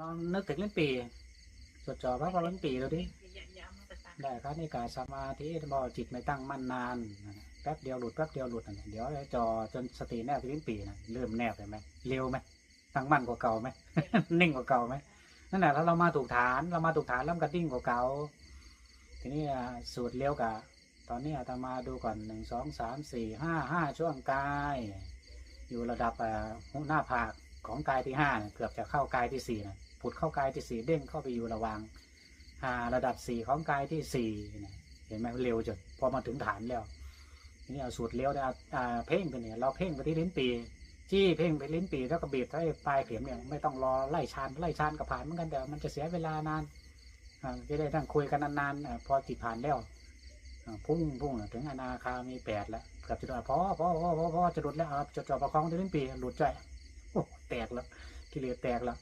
ลองนึกถึงเล่นปีจดจ่อพระพรลิ้นปีดูดิได้ครับนี่การสมาธิบอจิตไม่ตั้งมั่นนานแป๊บเดียวหลุดแป๊บเดียวหลุดนั่นน่ะเดี๋ยวจอจนสติแนบลิ้นปีนะเริ่มแนบเลยไหมเร็วไหมตั้งมั่นกว่าเก่าไหมนิ่งกว่าเก่าไหมนั่นแหละถ้าเรามาถูกฐานเรามาถูกฐานแล้วมันก็ดิ่งกว่าเก่าทีนี้สูตรเร็วกับตอนนี้อาตมาดูก่อนหนึ่งสองสามสี่ห้าห้าช่วงกาย อยู่ระดับหัวหน้าผาก ของกายที่ห้าเกือบจะเข้ากายที่สี่นะผุดเข้ากายที่สี่เด้งเข้าไปอยู่ระว่างอ่าระดับสี่ของกายที่สี่เนี่ยเห็นไหมเร็วจนพอมาถึงฐานแล้วนี้เอาสูตรเลี้ยวเนี่ยเอาเพ่งไปเนี่ยเราเพ่งไปที่ลิ้นปีจี้เพ่งไปลิ้นปีแล้วก็บีบให้ปลายเข็มเนี่ยไม่ต้องรอไล่ชานไล่ชานกับผ่านเหมือนกันแต่มันจะเสียเวลานานจะได้นั่งคุยกันนานๆพอจิตผ่านแล้วพุ่งพุ่งถึงอนาคามีแปดแล้วเกือบจะโดนพอพอพอพอพอจะหลุดแล้วจดจ่อประคองที่ลิ้นปีหลุดใจ แตกแล้วกิเลสแตกแล้ว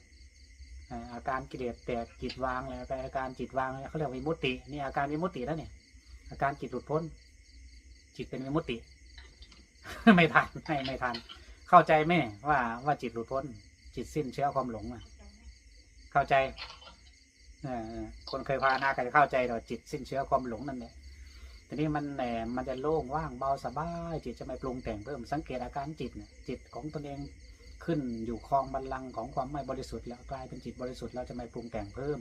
อาการกิเลสแตกจิตวางเลยไปอาการจิตวางเขาเรียกวิมุตตินี่อาการวิมุตติแล้วเนี่ย อาการจิตหลุดพ้น จิตเป็นวิมุตติ ไม่ทันไม่ไม่ทัน เข้าใจไหมว่าว่าจิตหลุดพ้น จิตสิ้นเชื้อความหลงอะเข้าใจอคนเคยพานาก็จะเข้าใจว่าจิตสิ้นเชื้อความหลงนั่นแหละทีนี้มันแหนมันจะโล่งว่างเบาสบายจิตจะไม่ปรุงแต่งเพิ่มสังเกตอาการจิตเนี่ยจิตของตนเอง ขึ้นอยู่คลองบัลลังก์ของความไม่บริสุทธิ์แล้วกลายเป็นจิตบริสุทธิ์แล้วจะไม่ปรุงแต่งเพิ่ม